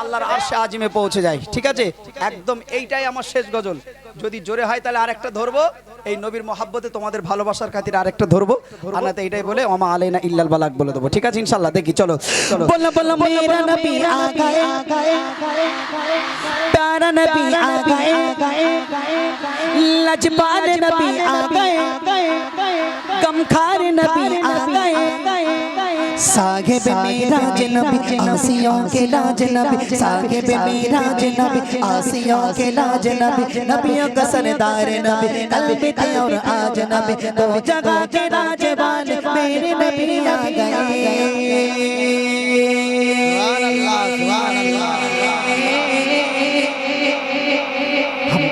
আল্লাহর আজিমে পৌঁছে যায়। ঠিক আছে? একদম এইটাই আমার শেষ গজল। যদি জোরে হয় তাহলে আর একটা ধরবো। এই নবীর মহাব্বতে তোমাদের ভালোবাসার খাতির আরেকটা ধরবো আর না তো এইটাই বলে ওমা আলাইনা ইল্লাল বালাক বলে দেবো ঠিক আছে ইনশাল্লাহ দেখি চলো চলো बोलो बोलो मेरा नबी आ गए प्यारा नबी आ गए लजपाल नबी आ गए गमखार नबी आ गए साहिब मेरा जनबी आसियों के लाज नबी साहिब मेरा जनबी आसियों के लाज नबी नबियों का सरदार नबी कल्ब थे और आज नबी दो जगह के राजवान मेरे नबी आ गए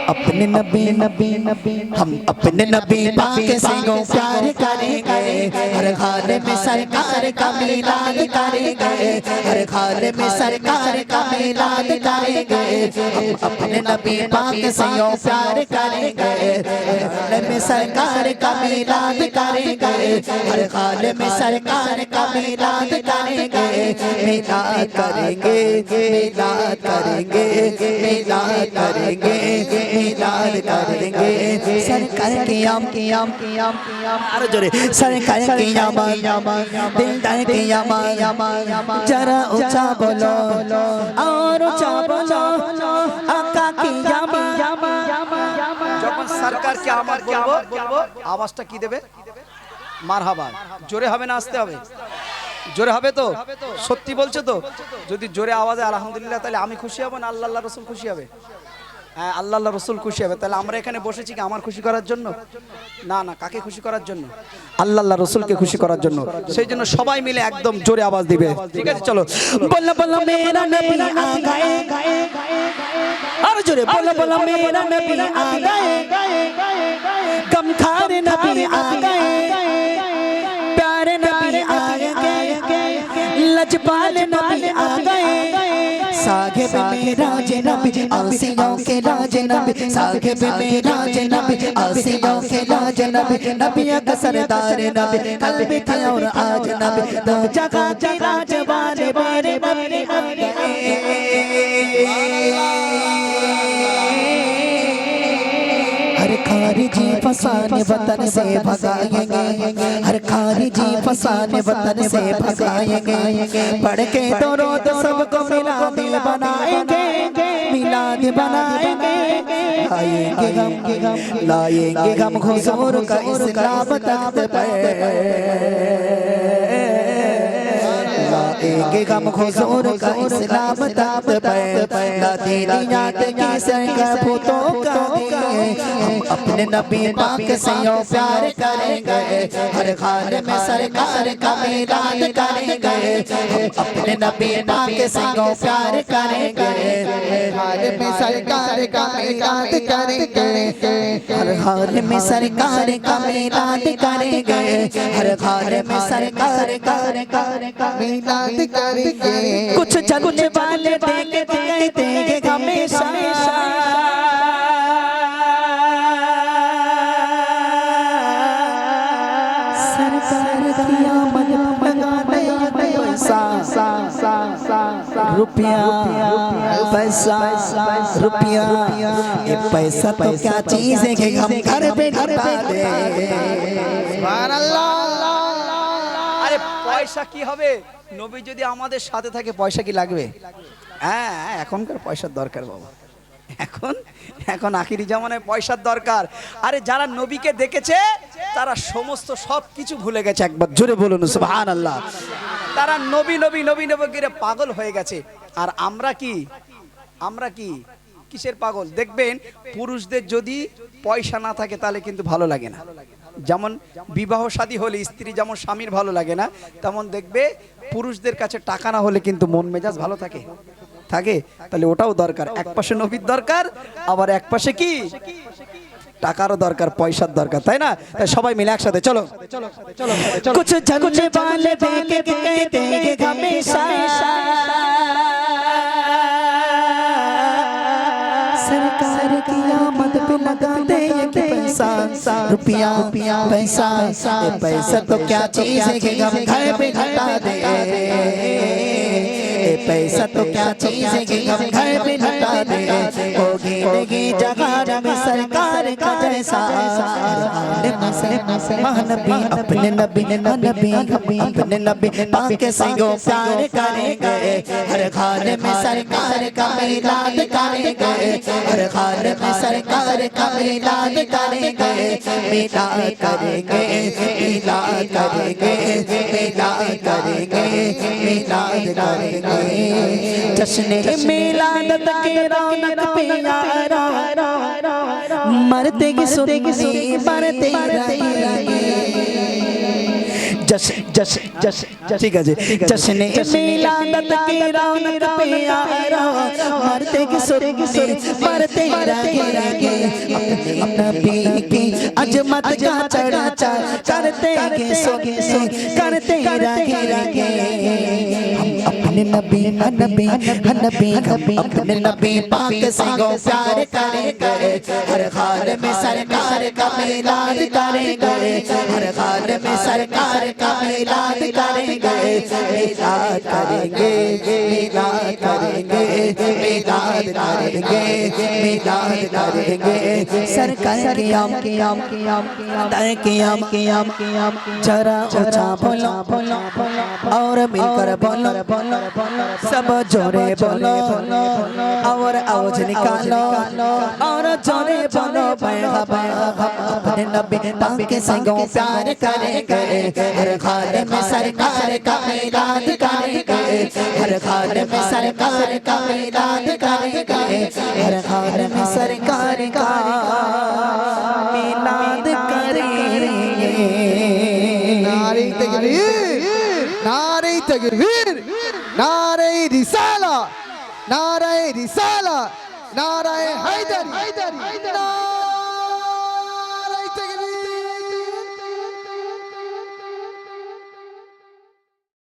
اپنے نبی نبی نبی ہم اپنے نبی پاک سنگوں پیار کریں گے ہر حال میں سرکار کا میلاد کریں گے ہر حال میں سرکار کا میلاد کریں گے ہم اپنے نبی پاک سنگوں پیار کریں گے ہر حال میں سرکار کا میلاد کریں گے ہر حال میں سرکار کا میلاد کریں گے میلاد کریں گے میلاد کریں گے میلاد کریں گے۔ के आम के आम के आम के आम अरे जोरे सरकार के आम दिलदार के आम जरा ऊंचा बोलो और ऊंचा बोलो आका की आम যখন সরকারকে আমার বলবো আওয়াজটা কি দেবে মারহাবা জোরে হবে না আসতে হবে জোরে হবে তো সত্যি বলছো তো যদি জোরে আওয়াজে আলহামদুলিল্লাহ তাহলে আমি খুশি হব না আল্লাহ আল্লাহ রসুল খুশি হবে হ্যাঁ আল্লাহ আল্লাহ রসুল খুশি হবে। তাহলে আমরা এখানে বসেছি কি আমার খুশি করার জন্য? না না, কাকে খুশি করার জন্য? আল্লাহ আল্লাহ রসুলকে খুশি করার জন্য। সেই জন্য সবাই মিলে একদম জোরে আওয়াজ দিবে। ঠিক আছে, চলো। বলল মেয়েরা জোরে। মেয়েরা গম খারে প্যারে साहिब मेरा जनबी आसियों के लाज नबी साहिब मेरा जनबी आसियों के लाज नबी नबियों का सरदार नबी कल भी थे और आज नबी दो जगह के राजवान मेरे خارجی فسان وطن سے بھگائیں گے ہر خارجی فسان وطن سے بھگائیں گے پڑھ کے تو رود سب کو ملاد بنائیں گے ملاد بنائیں گے لائیں گے غم لائیں کا اسلام تخت پر ایک غم حضور کا اسلام تاب پر نہ دینیات کی سر کا کا ہم اپنے نبی پاک سے یوں پیار کریں گے ہر خار میں سرکار کا میلاد کریں گے ہم اپنے نبی پاک سے یوں پیار کریں گے ہر خار میں سرکار کا میلاد کریں گے ہر خار میں سرکار کا میلاد کریں گے ہر خار میں سرکار کا میلاد کریں گے کچھ جلنے والے دیکھ دیکھ रुपया पैसा रुपया ये पैसा तो क्या चीज है कि हम घर पे ढपा दे আরে পয়সা কি হবে নবী যদি আমাদের সাথে থাকে পয়সা কি লাগবে হ্যাঁ এখনকার পয়সার দরকার বাবা এখন এখন আখিরি জামানায় পয়সার দরকার আরে যারা নবীকে দেখেছে তারা সমস্ত সব কিছু ভুলে গেছে একবার জোরে বলুন সুবহান আল্লাহ তারা নবী নবী নবী গিরে পাগল হয়ে গেছে। আর আমরা কি? আমরা কি? কিসের পাগল? দেখবেন, পুরুষদের যদি পয়সা না থাকে, তাহলে কিন্তু ভালো লাগে না। যেমন বিবাহ শাদী হলে স্ত্রী যেমন স্বামীর ভালো লাগে না, তেমন দেখবে পুরুষদের কাছে টাকা না হলে কিন্তু মন মেজাজ ভালো থাকে। থাকে? তাহলে ওটাও দরকার। এক পাশে নবীর দরকার, আবার এক পাশে কি? টাকারও দরকার পয়সার দরকার তাই না তাই সবাই মিলে একসাথে চলো कुछ झगड़ने वाले देंगे देंगे देंगे हमेशा सरकार की आमद पे लगा दे ये रुपया पैसा ये पैसा तो क्या चीज है कि हम घर पे घटा दे پیسہ تو کیا چیز ہے کہ ہم گھر میں لٹا دے وہ گینے گی جگہ میں سرکار کا جیسا مہنبی اپنے نبی نبی اپنے نبی پاک سے گو پیار کرے گئے ہر خان میں سرکار کا میلاد کرے گئے ہر خان میں سرکار کا میلاد کرے گئے میلاد کرے گئے میلاد کرے گئے میلاد کرے گئے میلاد کرے گئے جشن میلاد کے رونق پہ یارا مرتے گی سنی برتے رہے جشن جشن جشن ٹھیک ہے جی جشن میلادت کی رونق پہ یارا مرتے گی سنی برتے رہے اپنا پی پی عجمت کا چڑھا چڑھا چڑھتے گے سو کرتے رہے अपने नबी नबी नबी हम अपने नबी पाक से गो प्यार करेंगे हर हाल में सरकार का मिलाद करेंगे हर हाल में सरकार का मिलाद करेंगे मिलाद करेंगे मिलाद करेंगे मिलाद करेंगे मिलाद करेंगे सरकार के आम के आम के आम के आम तय के आम के आम के आम जरा ऊंचा बोलो बोलो और मिलकर बोलो बोलो सब जोरे बोलो और आवाज निकालो और जोरे बोलो अपने नबी ताके संगों प्यार करे गए हर खाल में सरकार का मिलाद करे गए हर खाल में सरकार का मिलाद करे गए हर खाल में सरकार का मिलाद करे नारी तकबीर नारी तकबीर নারী রিসালা নারী রিসালা নারী হায়দারি নারী